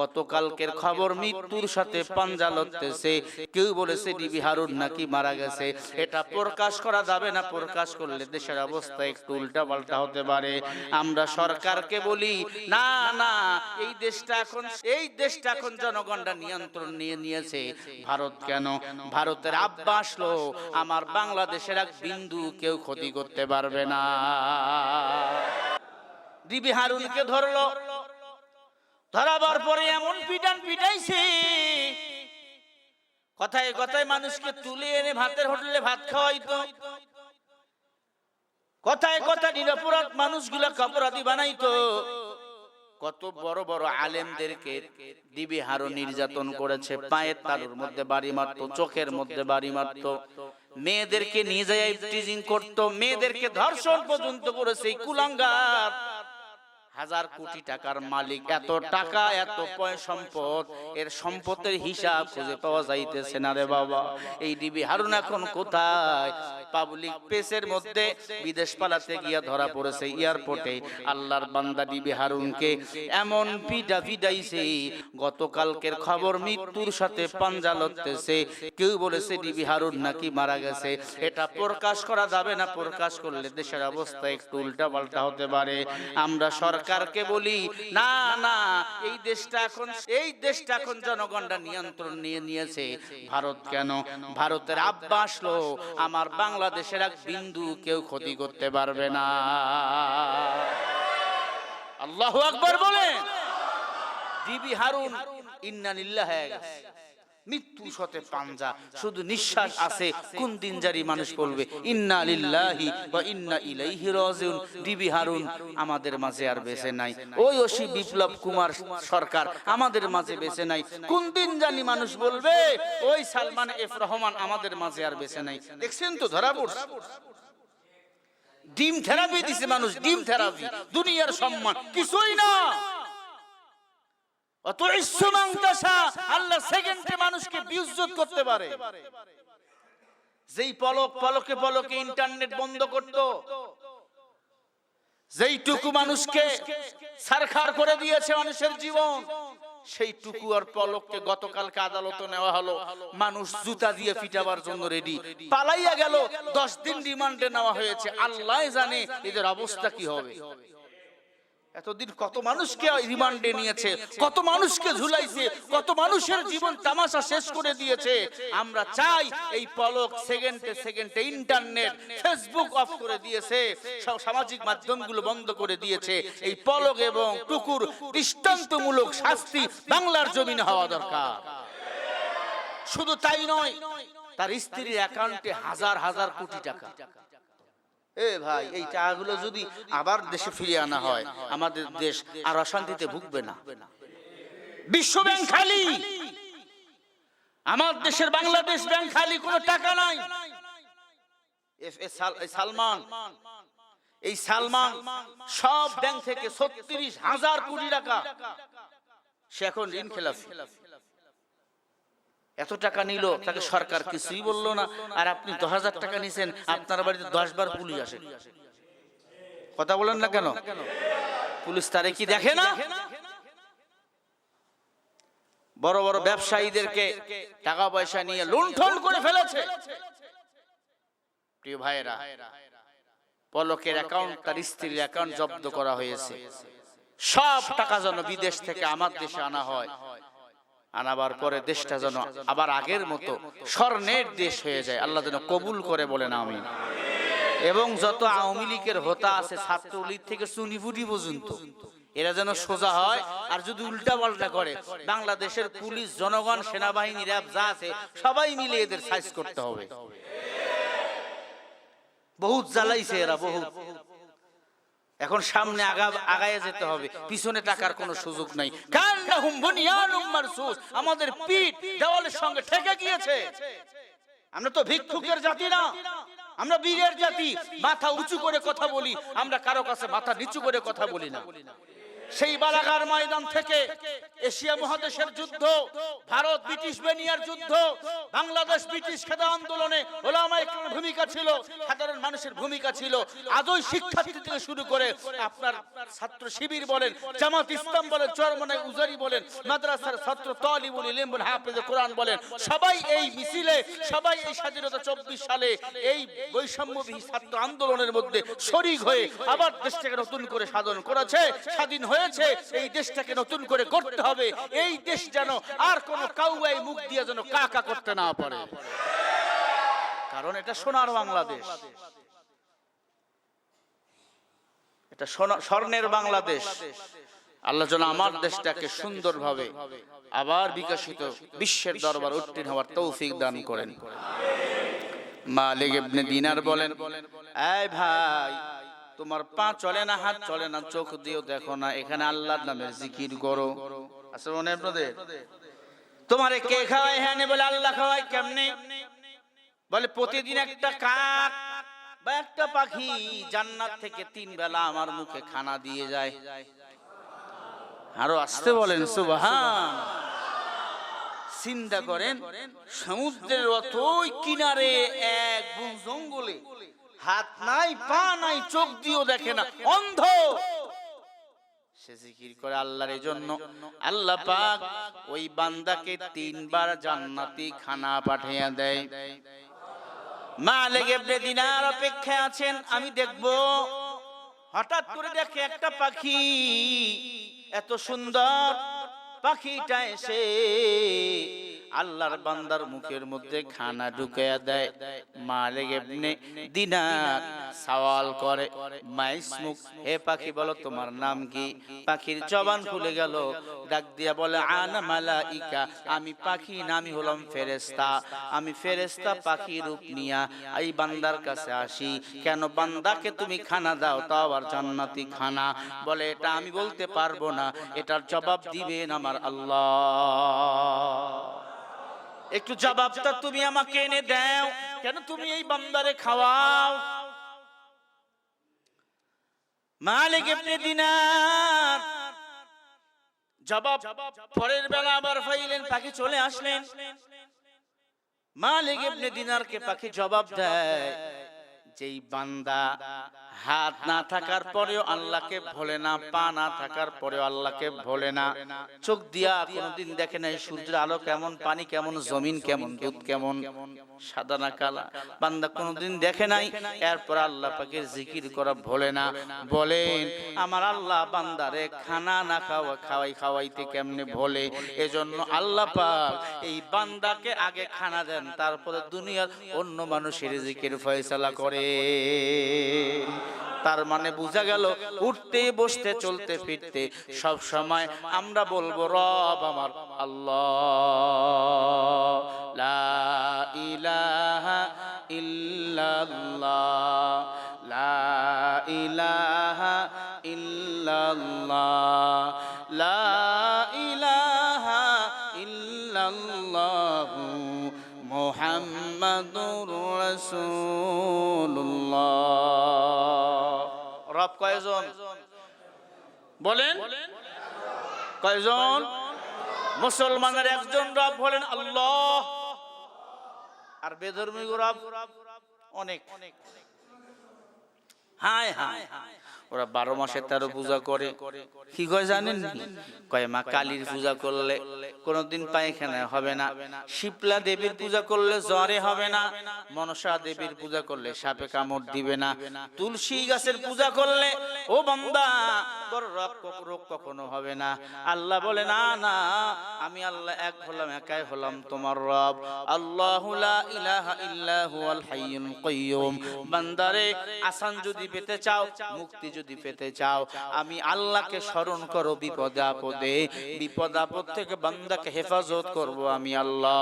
গতকালকের খবর মৃত্যুর সাথে পাঞ্জা লড়তেছে। কেউ বলেছে ডিবি হারুন নাকি মারা গেছে। এটা প্রকাশ করা যাবে না প্রকাশ করলে দেশের অবস্থা একটু উল্টা পাল্টা হতে পারে। আমরা সরকারকে বলি না না এই দেশটা এখন এই দেশটা এখন জনগণরা নিয়ন্ত্রণ নিয়ে নিয়েছে। ভারত কেন? ভারতের আব্বা আসলো। আমার বাংলাদেশের এক বিন্দু কেউ ক্ষতি করতে পারবে না। ডিবি হারুনকে ধরলো। ধরাবার পরে এমন পিটান পিটাইছে। কথায় কথায় মানুষকে তুলে এনে ভাতের হোটেলে ভাত খাওয়াইতো। কথায় কথা নিরপরাধ মানুষগুলো অপরাধী বানাইতো। কত বড় বড় আলেমদেরকে দিবি হারো নির্যাতন করেছে, পায়ের তালুর মধ্যে বাড়ি মারতো, চোখের মধ্যে বাড়ি মারতো। মেয়েদেরকে নিয়ে যায় করতো, মেয়েদেরকে ধর্ষণ পর্যন্ত করেছে কুলাঙ্গার। হাজার কোটি টাকার মালিক এত টাকা এত পয় সম্পদ এর সম্পদের হিসাব খুঁজে পাওয়া যাইতেছে না রে বাবা। এই ডিবি হারুন এখন কোথায়? পাবলিক প্লেসের মধ্যে বিদেশ পালাতে গিয়া ধরা পড়েছে এয়ারপোর্টে আল্লাহর বান্দা ডিবি হারুনকে এমন পিডা পিডাইছে গতকালকের খবর মৃত্যুর সাথে পাঞ্জা লড়তেছে। কেউ বলেছে ডিবি হারুন নাকি মারা গেছে। এটা প্রকাশ করা যাবে না প্রকাশ করলে দেশের অবস্থা একটু উল্টা পাল্টা হতে পারে আমরা সরকারকে বলি, না না, এই দেশটা এখন, এই দেশটা এখন জনগণরা নিয়ন্ত্রণ নিয়ে নিয়েছে। ভারত কেন? ভারতের আব্বা আসলো আমার বাংলাদেশের এক বিন্দু কেউ ক্ষতি করতে পারবে না। আল্লাহু আকবর বলে ডিবি হারুন ইন্না লিল্লাহ হয়ে গেছে মৃত্যু সতে পাঞ্জা। শুধু নিঃশ্বাস আছে কোন দিন জারি মানুষ বলবে ইন্না লিল্লাহি ওয়া ইন্না ইলাইহি রাজিউন। ডিবি হারুন আমাদের মাঝে আর বেঁচে নাই। ওই অসি বিপ্লব কুমার সরকার আমাদের মাঝে বেঁচে নাই। কোন দিন জানি মানুষ বলবে ওই সালমান এফ রহমান আমাদের মাঝে আর বেঁচে নাই। দেখছেন তো ধরা পড়ছে। ডিম থেরাপি দিছে মানুষ ডিম থেরাপি। দুনিয়ার সম্মান কিছুই না। করতে পারে। যেই পলক পলকে পলকে ইন্টারনেট বন্ধ যেইটুকু মানুষকে সারখার করে দিয়েছে মানুষের জীবন সেই টুকু আর পলককে গতকালকে আদালতে নেওয়া হলো। মানুষ জুতা দিয়ে ফিটাবার জন্য রেডি পালাইয়া গেল, দশ দিন রিমান্ডে নেওয়া হয়েছে। আল্লাহ জানে এদের অবস্থা কি হবে। এতদিন কত মানুষকে রিমান্ডে নিয়েছে কত মানুষকে ঝুলাইছে কত মানুষের জীবন তামাশা শেষ করে দিয়েছে। আমরা চাই এই পলক সেকেন্ডে সেকেন্ডে ইন্টারনেট ফেসবুক অফ করে দিয়েছে সামাজিক মাধ্যমগুলো বন্ধ করে দিয়েছে। এই পলক এবং টুকুর দৃষ্টান্তমূলক শাস্তি বাংলার জমিনে হওয়া দরকার। শুধু তাই নয় তার স্ত্রীর অ্যাকাউন্টে হাজার হাজার কোটি টাকা। এ ভাই, এই টাকাগুলো যদি আবার দেশে ফিরিয়ে আনা হয়, আমাদের দেশ আর অশান্তিতে ভুগবে না। বিশ্ব ব্যাংক খালি। আমার দেশের বাংলাদেশ ব্যাংক খালি, কোনো টাকা নাই। সালমান, এই সালমান সব ব্যাংক থেকে ছত্রিশ হাজার কোটি টাকা। সে এখন ঋণ খেলাফি এত টাকা নিল তাকে সরকার কিছুই বলল না। আর আপনি দশ হাজার টাকা নিছেন আপনার বাড়িতে দশ বার পুলিশ আসে। কথা বলেন না কেন? পুলিশ তারে কি দেখে না? বড় বড় ব্যবসায়ীদেরকে টাকা পয়সা নিয়ে লুণ্ঠন করে ফেলেছে। প্রিয় ভাইয়েরা পলকের অ্যাকাউন্ট তার স্ত্রীর অ্যাকাউন্ট জব্দ করা হয়েছে। সব টাকা যেন বিদেশ থেকে আমার দেশে আনা হয়। আনাবার পরে দেশটা যেন আবার আগের মতো স্বর্ণের দেশ হয়ে যায়। আল্লাহ যেন কবুল করে বলেন আমি এবং যত আওয়ামী লীগের হোতা আছে ছাত্রলীগ থেকে সুনিপুটি পর্যন্ত এরা যেন সোজা হয় আর যদি উল্টা পাল্টা করে বাংলাদেশের পুলিশ জনগণ সেনাবাহিনী র্যাব যা আছে সবাই মিলে এদের সাইজ করতে হবে। বহুত জ্বালাইছে এরা বহুত। এখন সামনে আগা আগায় যেতে হবে। পিছনে টাকার কোনো সুযোগ নাই। আমাদের পিঠ দেওয়ালের সঙ্গে ঠেকে গিয়েছে। আমরা তো ভিক্ষুকের জাতি না। আমরা বীরের জাতি। মাথা উঁচু করে কথা বলি। আমরা কারও কাছে মাথা নিচু করে কথা বলি না। সেই বালাগার ময়দান থেকে এশিয়া মহাদেশের যুদ্ধ, ভারত ব্রিটিশ বেনিয়ার যুদ্ধ, বাংলাদেশ ব্রিটিশ খেদা আন্দোলনে ওলামায়ে ভূমিকা ছিল, সাধারণ মানুষের ভূমিকা ছিল। আজই শিক্ষার্থী থেকে শুরু করে আপনার ছাত্র শিবির বলেন, জামাত ইসলাম বলেন, চরমনাই উজারি বলেন, মাদ্রাসার ছাত্র তালিবুল ইলম বলেন, হাফেজ কোরআন বলেন, সবাই এই মিছিলে, সবাই এই স্বাধীনতা চব্বিশ সালে এই বৈষম্যবিহী ছাত্র আন্দোলনের মধ্যে শরিক হয়ে আবার দেশটাকে নতুন করে সাধন করেছে। স্বাধীন হয়েছে এই দেশটাকে নতুন করে করতে হবে। এই দেশ যেন আর কোন কাউয়াই মুখ দিয়ে যেন কাকা করতে না পারে। কারণ এটা সোনার বাংলাদেশ। এটা স্বর্ণের বাংলাদেশ। আল্লাহ যেন আমার দেশটাকে সুন্দরভাবে আবার বিকশিত বিশ্বের দরবার উত্তীর্ণ হওয়ার তৌফিক দান করেন। মালিক ইবনে দিনার বলেন এই ভাই তোমার পা চলে না হাত চলে না চোখ দিয়েও দেখো না। এখানে আল্লাহর নামের জিকির করো। আছে মনে আপনাদের তোমারে কে খাওয়ায় হ্যাঁ বলে আল্লাহ খাওয়ায় কেমনে? বলে প্রতিদিন একটা কাক বা একটা পাখি জান্নাত থেকে তিন বেলা আমার মুখে খানা দিয়ে যায়। আরও আসতে বলেন সুবহান। চিন্তা করেন সমুদ্রের অতই কিনারে এক বন জঙ্গলে। হাত নাই, পা নাই, চোখ দিয়েও দেখে না, অন্ধ। করে আল্লাহর জন্য আল্লাহ ওই বান্দাকে তিনবার জান্নাতি খানা দেয়। দিনার অপেক্ষায় আছেন, আমি দেখব। হঠাৎ করে দেখে একটা পাখি, এত সুন্দর পাখিটা এসে আল্লাহর বান্দার মুখের মধ্যে খানা ঢুকাইয়া দেয়। মালিক ইবনে দিনার সওয়াল করে মাইসমুক হে পাখি বলো, তোমার নাম কি? পাখির জবান খুলে গেল, ডাক দিয়া বলে, আনা মালাইকা, আমি পাখি নামি হলাম ফেরেস্তা আমি ফেরেস্তা পাখি রূপ নিয়া এই বান্দার কাছে আসি। কেন বান্দাকে তুমি খানা দাও? তাও আবার জান্নাতি খানা। বলে, এটা আমি বলতে পারব না, এটার জবাব দিবেন আমার আল্লাহ। একটু জবাবটা তুমি আমাকে এনে দাও। কেন তুমি এই বান্দারে খাওয়াও? মালিক ইবনে দিনার জবাব পরের বেলা আবার ফাইলেন পাখি চলে আসলেন। মালিক ইবনে দিনারকে পাখি জবাব দেয়, যেই বান্দা হাত না থাকার পরেও আল্লাহকে ভোলে না পা না থাকার পরেও আল্লাহকে ভোলে না। চোখ দিয়া কোনোদিন দেখে নাই সূর্যের আলো কেমন পানি কেমন জমিন কেমন দুধ কেমন সাদা না কালা। বান্দা কোনোদিন দেখে নাই এরপর আল্লাহ পাকের জিকির করা ভোলে না। বলেন আমার আল্লাহ বান্দারে খানা না খাওয়া খাওয়াই খাওয়াইতে কেমনে ভোলে? এজন্য আল্লাহ পাক এই বান্দাকে আগে খানা দেন তারপরে দুনিয়ার অন্য মানুষের জিকির ফয়সালা করে তার মানে বোঝা গেল, উঠতে, বসতে, চলতে, ফিরতে, সব সময় আমরা বলব, রব আমার আল্লাহ, লা ইলাহা ইল্লাল্লাহ, লা ইলাহা লা ইলাহা কয়জন? বলেন। কয়জন? মুসলমানের একজন রব হলেন আল্লাহ। আর বেধর্মী রব অনেক। হায় হায়। ওরা বারো মাসে তেরো পূজা করে। কি কয় জানেন কয় মা কালীর পূজা করলে কোনোদিন পায়খানা হবে না। শিপলা দেবীর পূজা করলে জ্বরে হবে না। মনসা দেবীর পূজা করলে সাপে কামড় দিবে না। তুলসী গাছের পূজা করলে, ও বন্দা কখনো হবে না। আল্লাহ বলে, না না, আমি আল্লাহ এক হলাম, একাই হলাম তোমার রব। আল্লাহু বান্দারে আসান যদি পেতে চাও, মুক্তি যদি পেতে চাও, আমি আল্লাহকে স্মরণ করো বিপদে আপদে। বিপদ আপদ থেকে বান্দাকে হেফাজত করব আমি আল্লাহ।